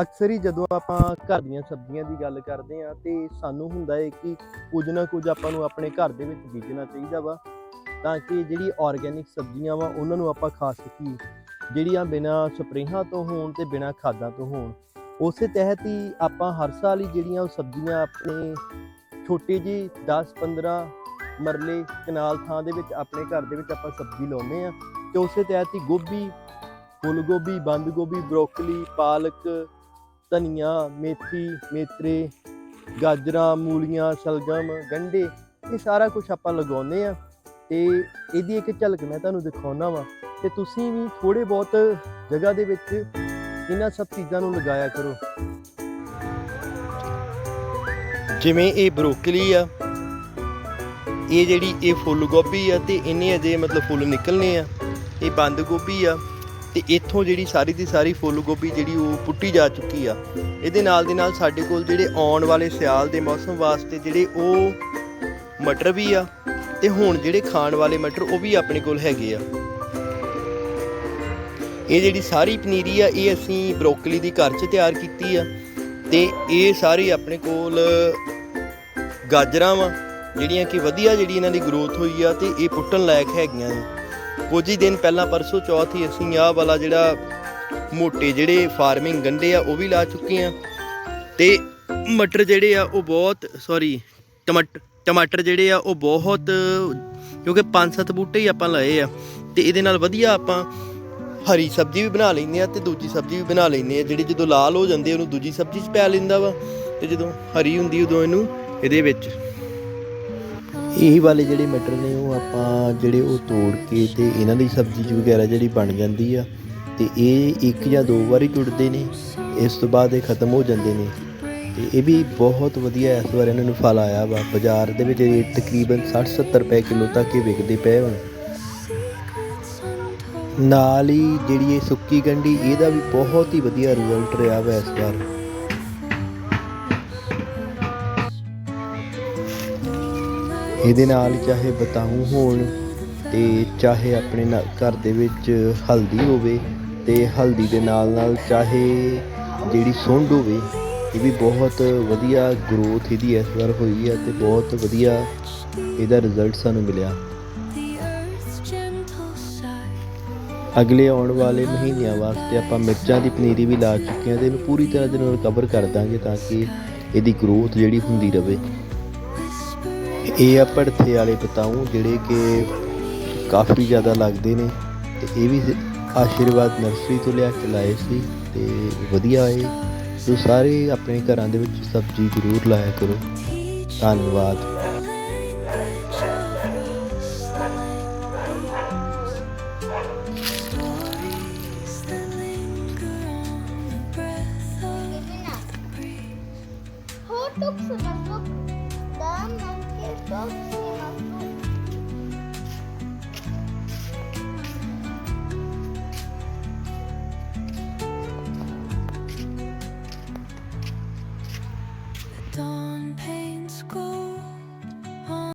ਅਕਸਰ ਹੀ ਜਦੋਂ ਆਪਾਂ ਘਰ ਦੀਆਂ ਸਬਜ਼ੀਆਂ ਦੀ ਗੱਲ ਕਰਦੇ ਆ ਤੇ ਸਾਨੂੰ ਹੁੰਦਾ ਹੈ ਕਿ ਕੁਝ ਨਾ ਕੁਝ ਆਪਾਂ ਨੂੰ ਆਪਣੇ ਘਰ ਦੇ ਵਿੱਚ ਬੀਜਣਾ ਚਾਹੀਦਾ ਵਾ, ਤਾਂ ਕਿ ਜਿਹੜੀ ਆਰਗੇਨਿਕ ਸਬਜ਼ੀਆਂ ਵਾ, ਉਹਨਾਂ ਨੂੰ ਆਪਾਂ ਖਾ ਸਕੀਏ। ਜਿਹੜੀਆਂ ਬਿਨਾਂ ਸਪਰੇਹਾਂ ਤੋਂ ਹੋਣ ਤੇ ਬਿਨਾਂ ਖਾਦਾਂ ਤੋਂ ਹੋਣ। ਉਸੇ ਤਹਿਤ ਹੀ ਆਪਾਂ ਹਰ ਸਾਲ ਹੀ ਜਿਹੜੀਆਂ ਉਹ ਸਬਜ਼ੀਆਂ ਆਪਣੇ ਛੋਟੇ ਜੀ 10-15 ਮਰਲੇ ਕਨਾਲ ਥਾਂ ਦੇ ਵਿੱਚ ਆਪਣੇ ਘਰ ਦੇ ਵਿੱਚ ਆਪਾਂ ਸਬਜ਼ੀ ਲਾਉਂਦੇ ਆ ਤੇ ਉਸੇ ਤਹਿਤ ਹੀ ਗੋਭੀ ਫੁੱਲ ਗੋਭੀ ਬੰਦ ਗੋਭੀ, ਬਰੋਕਲੀ, ਪਾਲਕ ਧਨੀਆ, ਮੇਥੀ ਮੇਥਰੇ ਗਾਜਰਾਂ, ਮੂਲੀਆਂ, ਸ਼ਲਗਮ, ਗੰਢੇ, ਇਹ ਸਾਰਾ ਕੁਝ ਆਪਾਂ ਲਗਾਉਂਦੇ ਆ ਤੇ ਇਹਦੀ ਇੱਕ ਝਲਕ ਮੈਂ ਤੁਹਾਨੂੰ ਦਿਖਾਉਣਾ ਵਾ ਤੇ ਤੁਸੀਂ ਵੀ ਥੋੜੇ ਬਹੁਤ ਜਗ੍ਹਾ ਦੇ ਵਿੱਚ ਇਹਨਾਂ ਸਭ ਚੀਜ਼ਾਂ ਨੂੰ ਲਗਾਇਆ ਕਰੋ। ਜਿਵੇਂ ਇਹ ਬਰੋਕਲੀ ਆ, ਇਹ ਜਿਹੜੀ ਇਹ ਫੁੱਲ ਗੋਭੀ ਆ ਤੇ ਇਹਨੇ ਅਜੇ ਮਤਲਬ ਫੁੱਲ ਨਿਕਲਨੇ ਆ, ਇਹ ਬੰਦ ਗੋਭੀ ਆ। ਤੇ ਇੱਥੋਂ ਜਿਹੜੀ ਸਾਰੀ ਦੀ ਸਾਰੀ ਫੁੱਲ ਗੋਭੀ ਜਿਹੜੀ ਉਹ ਪੁੱਟੀ ਜਾ ਚੁੱਕੀ ਆ। ਇਹਦੇ ਨਾਲ ਦੇ ਨਾਲ ਸਾਡੇ ਕੋਲ ਜਿਹੜੇ ਆਉਣ ਵਾਲੇ ਸਿਆਲ ਦੇ ਮੌਸਮ ਵਾਸਤੇ ਜਿਹੜੇ ਉਹ ਮਟਰ ਵੀ ਆ ਤੇ ਹੁਣ ਜਿਹੜੇ ਖਾਣ ਵਾਲੇ ਮਟਰ ਉਹ ਵੀ ਆਪਣੇ ਕੋਲ ਹੈਗੇ ਆ। ਇਹ ਜਿਹੜੀ ਸਾਰੀ ਪਨੀਰੀ ਆ, ਇਹ ਅਸੀਂ ਬਰੋਕਲੀ ਦੀ ਘਰ 'ਚ ਤਿਆਰ ਕੀਤੀ ਆ ਤੇ ਇਹ ਸਾਰੀ ਆਪਣੇ ਕੋਲ ਗਾਜਰਾਂ ਵਾ, ਜਿਹੜੀਆਂ ਕਿ ਵਧੀਆ ਜਿਹੜੀ ਇਹਨਾਂ ਦੀ ਗਰੋਥ ਹੋਈ ਆ ਤੇ ਇਹ ਪੁੱਟਣ ਲਾਇਕ ਹੈਗੀਆਂ ਨੇ। ਕੁਝ ਹੀ ਦਿਨ ਪਹਿਲਾਂ ਪਰਸੋਂ ਚੌਥ ਹੀ ਅਸੀਂ ਆਹ ਵਾਲਾ ਜਿਹੜਾ ਮੋਟੇ ਜਿਹੜੇ ਫਾਰਮਿੰਗ ਗੰਡੇ ਆ, ਉਹ ਵੀ ਲਾ ਚੁੱਕੇ ਆ। ਤੇ ਮਟਰ ਜਿਹੜੇ ਆ, ਉਹ ਬਹੁਤ ਸੌਰੀ ਟਮਾਟਰ ਟਮਾਟਰ ਜਿਹੜੇ ਆ, ਉਹ ਬਹੁਤ, ਕਿਉਂਕਿ ਪੰਜ ਸੱਤ ਬੂਟੇ ਹੀ ਆਪਾਂ ਲਾਏ ਆ, ਤੇ ਇਹਦੇ ਨਾਲ ਵਧੀਆ ਆਪਾਂ ਹਰੀ ਸਬਜ਼ੀ ਵੀ ਬਣਾ ਲੈਂਦੇ ਆ ਤੇ ਦੂਜੀ ਸਬਜ਼ੀ ਵੀ ਬਣਾ ਲੈਂਦੇ ਆ, ਜਿਹੜੀ ਜਦੋਂ ਲਾਲ ਹੋ ਜਾਂਦੀ ਉਹਨੂੰ ਦੂਜੀ ਸਬਜ਼ੀ 'ਚ ਪੈ ਲੈਂਦਾ ਵਾ, ਤੇ ਜਦੋਂ ਹਰੀ ਹੁੰਦੀ ਉਦੋਂ ਇਹਨੂੰ ਇਹਦੇ ਵਿੱਚ ਇਹੀ ਵਾਲੇ ਜਿਹੜੇ ਮਟਰ ਨੇ, ਉਹ ਆਪਾਂ ਜਿਹੜੇ ਉਹ ਤੋੜ ਕੇ ਤੇ ਇਹਨਾਂ ਦੀ ਸਬਜ਼ੀ ਵਗੈਰਾ ਜਿਹੜੀ ਬਣ ਜਾਂਦੀ ਆ, ਤੇ ਇਹ ਇੱਕ ਜਾਂ ਦੋ ਵਾਰੀ ਟੁੱਟਦੇ ਨੇ, ਇਸ ਤੋਂ ਬਾਅਦ ਇਹ ਖਤਮ ਹੋ ਜਾਂਦੇ ਨੇ। ਤੇ ਇਹ ਵੀ ਬਹੁਤ ਵਧੀਆ ਇਸ ਵਾਰ ਇਹਨਾਂ ਨੂੰ ਫਲ ਆਇਆ ਵਾ। ਬਾਜ਼ਾਰ ਦੇ ਵਿੱਚ ਰੇਟ ਤਕਰੀਬਨ 60-70 ਰੁਪਏ ਕਿਲੋ ਤੱਕ ਇਹ ਵਿਕਦੇ ਪਏ ਹੁਣ। ਨਾਲ ਹੀ ਜਿਹੜੀ ਇਹ ਸੁੱਕੀ ਗੰਢੀ, ਇਹਦਾ ਵੀ ਬਹੁਤ ਹੀ ਵਧੀਆ ਰਿਜ਼ਲਟ ਰਿਹਾ ਵਾ ਇਸ ਵਾਰ। ਇਹਦੇ ਨਾਲ ਚਾਹੇ ਬਤਾਊ ਹੋਣ ਤੇ ਚਾਹੇ ਆਪਣੇ ਨਾ- ਘਰ ਦੇ ਵਿੱਚ ਹਲਦੀ ਹੋਵੇ ਤੇ ਹਲਦੀ ਦੇ ਨਾਲ ਨਾਲ ਚਾਹੇ ਜਿਹੜੀ ਸੁੰਡ ਹੋਵੇ, ਇਹ ਵੀ ਬਹੁਤ ਵਧੀਆ ਗਰੋਥ ਇਹਦੀ ਇਸ ਵਾਰ ਹੋਈ ਹੈ ਤੇ ਬਹੁਤ ਵਧੀਆ ਇਹਦਾ ਰਿਜ਼ਲਟ ਸਾਨੂੰ ਮਿਲਿਆ। ਅਗਲੇ ਆਉਣ ਵਾਲੇ ਮਹੀਨਿਆਂ ਵਾਸਤੇ ਆਪਾਂ ਮਿਰਚਾਂ ਦੀ ਪਨੀਰੀ ਵੀ ਲਾ ਚੁੱਕੇ ਹਾਂ ਤੇ ਇਹਨੂੰ ਪੂਰੀ ਤਰ੍ਹਾਂ ਦੇ ਨਾਲ ਕਵਰ ਕਰ ਦਾਂਗੇ ਤਾਂ ਕਿ ਇਹਦੀ ਗਰੋਥ ਜਿਹੜੀ ਹੁੰਦੀ ਰਹੇ ਇਹ ਆ ਭੜਥੇ ਵਾਲੇ ਬਤਾਊ ਜਿਹੜੇ ਕਿ ਕਾਫੀ ਜ਼ਿਆਦਾ ਲੱਗਦੇ ਨੇ ਤੇ ਇਹ ਵੀ ਆਸ਼ੀਰਵਾਦ ਨਰਸਰੀ ਤੋਂ ਲਿਆ ਕੇ ਲਾਏ ਸੀ ਤੇ ਵਧੀਆ ਹੈ ਸੋ ਸਾਰੇ ਆਪਣੇ ਘਰਾਂ ਦੇ ਵਿੱਚ ਸਬਜ਼ੀ ਜ਼ਰੂਰ ਲਾਇਆ ਕਰੋ। ਧੰਨਵਾਦ। Hotdogs oder so. The dawn. Don't